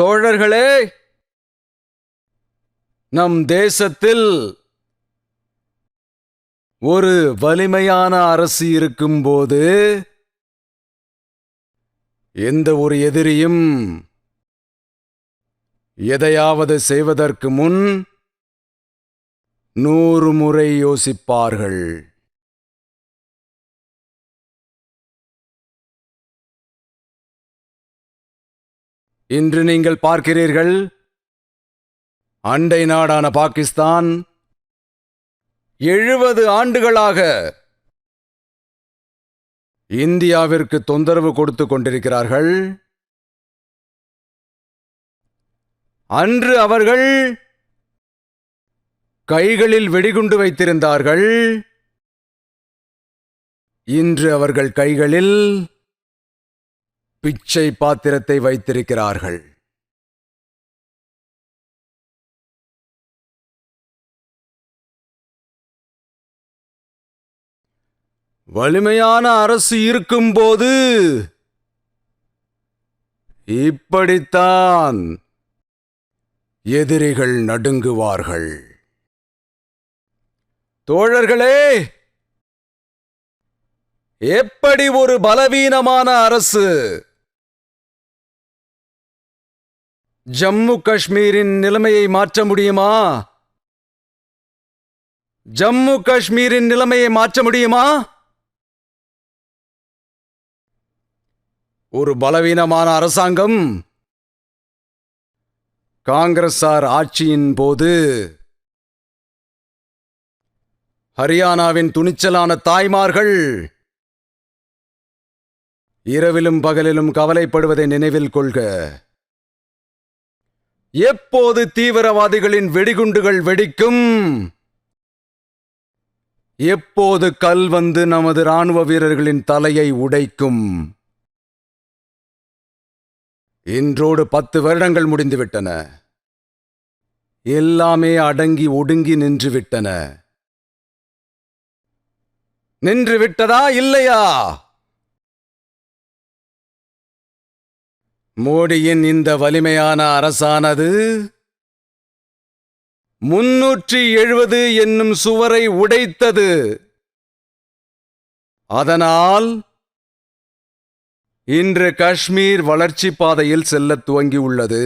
தோழர்களே நம் தேசத்தில் ஒரு வலிமையான அரசு இருக்கும்போது எந்த ஒரு எதிரியும் எதையாவது செய்வதற்கு முன் நூறு முறை யோசிப்பார்கள். இன்று நீங்கள் பார்க்கிறீர்கள் அண்டை நாடான பாகிஸ்தான் எழுபது ஆண்டுகளாக இந்தியாவிற்கு தொந்தரவு கொடுத்து கொண்டிருக்கிறார்கள். அன்று அவர்கள் கைகளில் வெடிகுண்டு வைத்திருந்தார்கள். இன்று அவர்கள் கைகளில் பிச்சை பாத்திரத்தை வைத்திருக்கிறார்கள். வலிமையான அரசு இருக்கும்போது இப்படித்தான் எதிரிகள் நடுங்குவார்கள். தோழர்களே எப்படி ஒரு பலவீனமான அரசு ஜம்மு காஷ்மீரின் நிலைமையை மாற்ற முடியுமா? ஜம்மு காஷ்மீரின் நிலைமையை மாற்ற முடியுமா? ஒரு பலவீனமான அரசாங்கம் காங்கிரசார் ஆட்சியின் போது ஹரியானாவின் துணிச்சலான தாய்மார்கள் இரவிலும் பகலிலும் கவலைப்படுவதை நினைவில் கொள்க. எப்போது தீவிரவாதிகளின் வெடிகுண்டுகள் வெடிக்கும்? எப்போது கல் வந்து நமது ராணுவ வீரர்களின் தலையை உடைக்கும்? இன்றோடு பத்து வருடங்கள் முடிந்துவிட்டன. எல்லாமே அடங்கி ஒடுங்கி நின்றுவிட்டன. நின்றுவிட்டதா இல்லையா? மோடியின் இந்த வலிமையான அரசானது முன்னூற்றி எழுபது என்னும் சுவரை உடைத்தது. அதனால் இன்று காஷ்மீர் வளர்ச்சி பாதையில் செல்லத் துவங்கியுள்ளது.